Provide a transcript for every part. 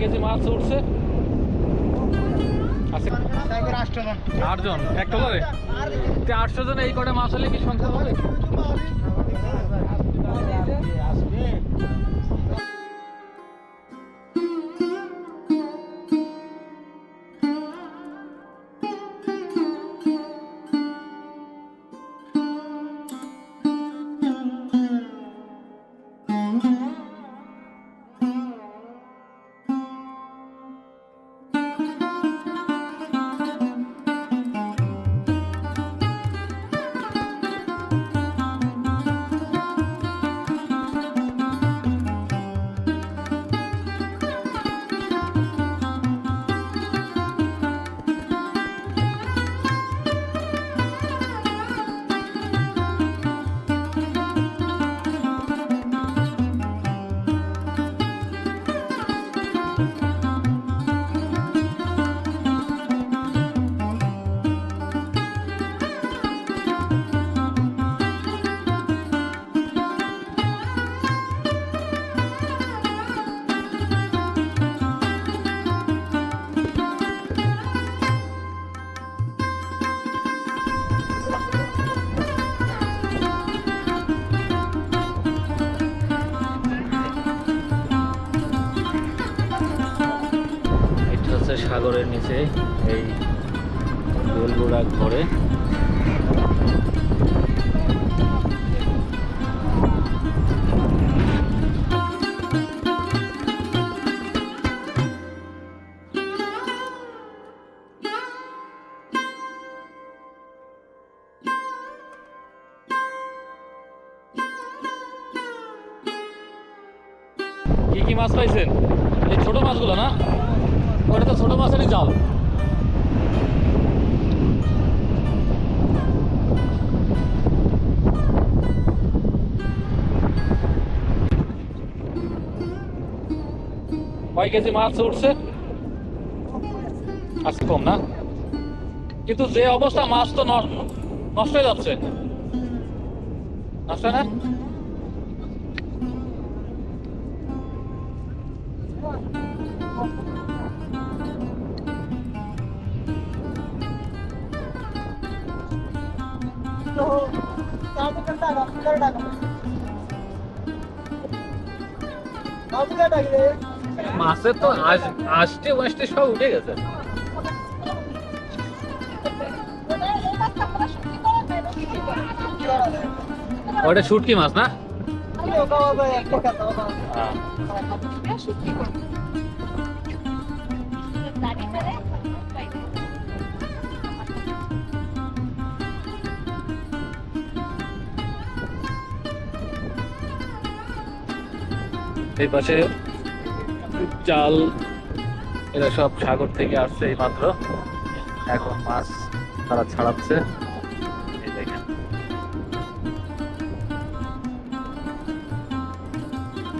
KG মাছ উঠছে। আটজন। এক টলারে আটশো জন এই কটা মাছ হলে কি সংখ্যা হবে? সাগরের নিচে এই গোলগোড়া ঘরে। কি কি মাছ পাইছেন? এই ছোট মাছগুলো না? ওটা তো ছোট মাছেরই জাল। কয় কেজি মাছ উঠছে? আজকে কম না? কিন্তু যে অবস্থা, মাছ তো নষ্ট হয়ে যাচ্ছে। নষ্ট না? মাছের তো আষ্টে ওয়াষ্টে সব উঠে গেছে। ওটা শুটকি মাছ না? এই পাশে জাল এরা সব সাগর থেকে আসছে এই মাত্র। এখন মাছ তারা ছাড়াচ্ছে।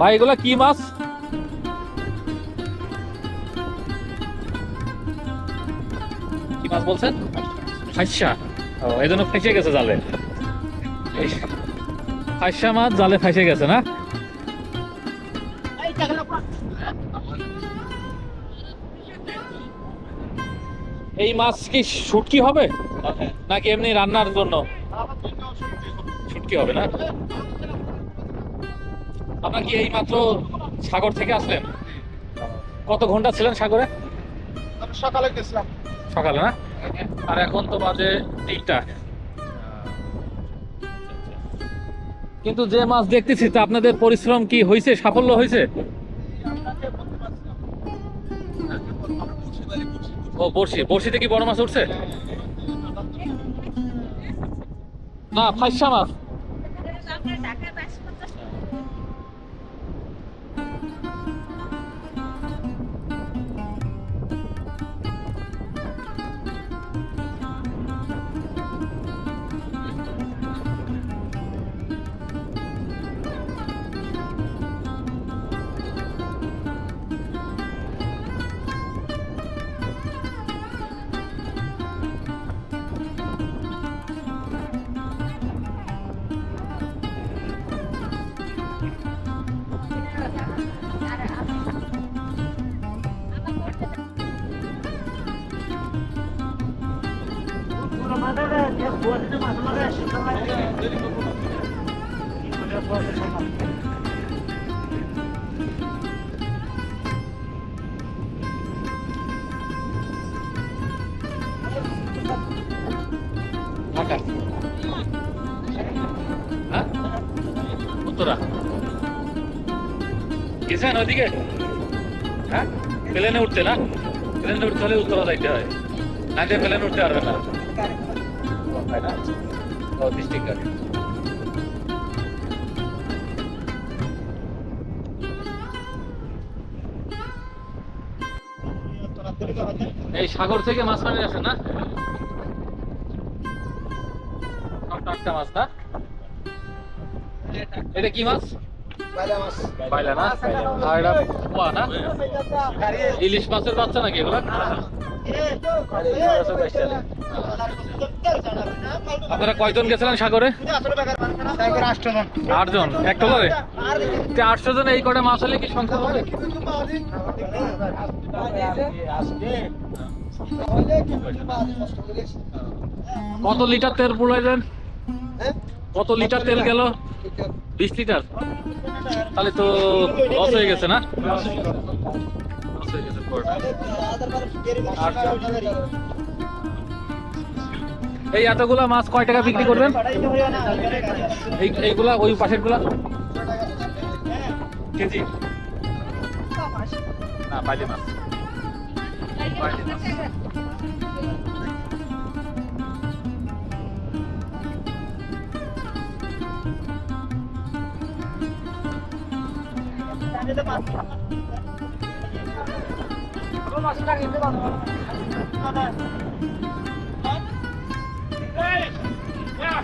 ভাই, এগুলা কি মাছ? কি মাছ বলছেন? ফাইসা। ও এই জন্য ফেসে গেছে জালে। ফাইসা মাছ জালে ফেসে গেছে না? এই মাছ কি শুটকি হবে? নাকি এমনি রান্নার জন্য? শুটকি হবে না? আপনার কি এই মাত্র সাগর থেকে আসলেন? কত ঘণ্টা ছিলেন সাগরে? সকালে গেছিলাম। সকালে না? আর এখন তো বাজে তিনটা। কিন্তু যে মাছ দেখতেছি তা আপনাদের পরিশ্রম কি হয়েছে সাফল্য হয়েছে ও, বড়শি। বড়শিতে কি বড় মাছ উঠছে? না, ফাইসা মাছ। ঢাকা হ্যাঁ উত্তরা। গেছেন ওইদিকে? হ্যাঁ? প্লেনে উঠছে না? প্লেনে উঠতে হলে উত্তরা যাইতে হয়। না যে প্লেনে উঠতে পারবে না। না এই সাগর থেকে মাছ পানি আছে না? টাটকা মাছ না? এটা কি মাছ? বাইলা না আর এটা পোয়া না ইলিশ মাছের বাচ্চা নাকি এগুলা? আপনারা কয়জন গেছিলেন সাগরে? আটজন। আটজন এক টলারে আটশো জন এই কটা মাছ হলে কি সংখ্যা হবে? কত লিটার তেল পুরাইলেন কত লিটার তেল গেল? বিশ লিটার? তাহলে তো লস হয়ে গেছে না। এই এতগুলা মাছ কয় টাকা বিক্রি করবেন? এই এইগুলা, ওই পাশেরগুলা কেজি? না মাছ। 在吗？我们马上给你汇报，好的。好，来，呀！